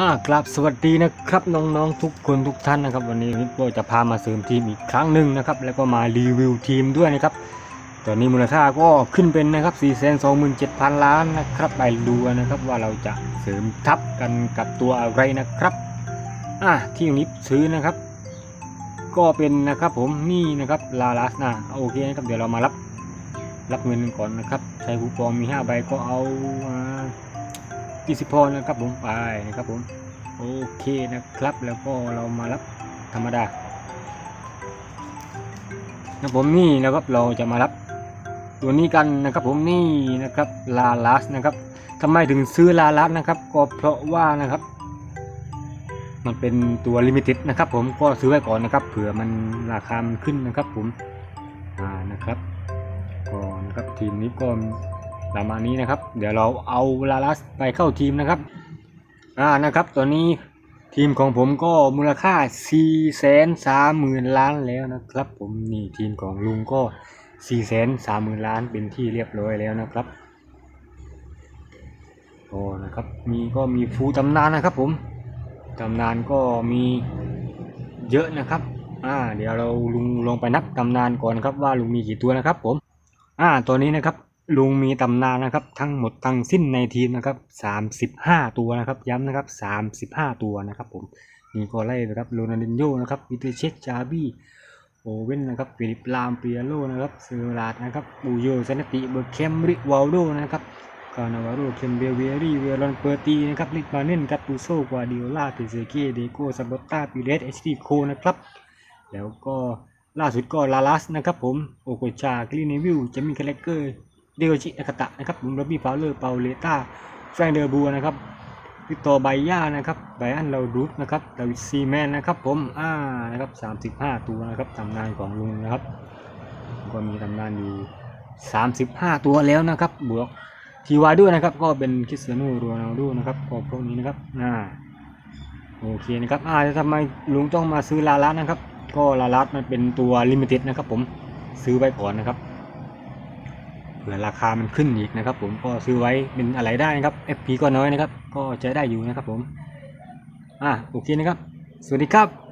อ่ากราบสวัสดีนะครับน้องๆทุกคนทุกท่านนะครับ วันนี้ก็จะพามาเสริมทีมอีกครั้งหนึ่งนะครับ แล้วก็มารีวิวทีมด้วยนะครับ ตอนนี้มูลค่าก็ขึ้นเป็นนะครับ4 2 7 0 0 0 ล้านนะครับไปดูกันนะครับว่าเราจะเสริมทับกันกับตัวอะไรนะครับอะที่นี้ซื้อนะครับ ก็เป็นนะครับผมนี่นะครับลาลัสนะโอเคนะครับเดี๋ยวเรามารับรับเงินก่อนนะครับใช้คูปองมี 5 ใบก็เอา มา20พอนะครับผมไปนะครับผมโอเคนะครับแล้วก็เรามารับธรรมดานะผมนี่นะครับเราจะมารับตัวนี้กันนะครับผมนี่นะครับลาลัสนะครับทำไมถึงซื้อลาลัสนะครับ ก็เพราะว่านะครับ มันเป็นตัวลิมิเต็ดนะครับ ผมก็ซื้อไว้ก่อนนะครับ เผื่อมันราคามันขึ้นนะครับ ผมอ่านะครับก็นะครับทีมนี้ก็ ประมาณนี้นะครับ เดี๋ยวเราเอาลาลัสไปเข้าทีมนะครับ อ่านะครับตอนนี้ทีมของผมก็มูลค่า 4 3 0 0 0 0 ล้านแล้วนะครับ ผมนี่ทีมของลุงก็ 4 3 0 0 0 0 ล้านเป็นที่เรียบร้อยแล้วนะครับโอ้นะครับมีก็มีฟูตำนานนะครับ ผมตำนานก็มีเยอะนะครับ อ่า เดี๋ยวเราลุงลงไปนับตำนานก่อนครับว่าลุงมีกี่ตัวนะครับ ผม อ่าตัวนี้นะครับ ลุงมีตำนานนะครับ ทั้งหมดทั้งสิ้นในทีมนะครับสามสิบห้าตัวนะครับ ย้ำนะครับสามสิบห้าตัวนะครับผมนี่ก็ไล่นะครับโรนัลดินโญ่นะครับวิเตเชคจาบี้โอเว่นนะครับฟิลิปลามเปียโลนะครับเซอร์ลาดนะครับบูโยซานติเบอร์เคมริวาลโดนะครับกานาวาโรเคมเบลเวรีเวลอนเปอร์ตีนะครับลิกมาเน่นกัตตูโซกวาดิโอลาเตเซเกเดโกซาบอตตาปิเลสเอชดีโคนะครับแล้วก็ล่าสุดก็ลาลัสนะครับผมโอโกชากลิเนวิลจะมีคาแรคเกอร์ เดโอจิอากาตะนะครับผมโรบี้ฟาวเลอร์เปาเลต้าแฟรงเดอร์บัวนะครับวิตอร์ไบย่านะครับไบอันเราดูฟนะครับดาวิดซีแมนนะครับผมอ่านะครับ 35 ตัวนะครับตำนานของลุงนะครับ ก็มีตำนานอยู่ 35 ตัวแล้วนะครับ บวกทีวาด้วยนะครับ ก็เป็นคริสเตียโนโรนัลโดนะครับก็พวกนี้นะครับอ่าโอเคนะครับอ่าแล้วทำไมลุงต้องมาซื้อลาลัสนะครับ ก็ลาลัสมันเป็นตัวลิมิเต็ดนะครับผมซื้อไว้ก่อนนะครับ ผื่อราคามันขึ้นอีกนะครับผมก็ซื้อไว้เป็นอะไรได้นะครับ FP ก็น้อยนะครับ ก็ใช้ได้อยู่นะครับผม อะโอเคนะครับ สวัสดีครับ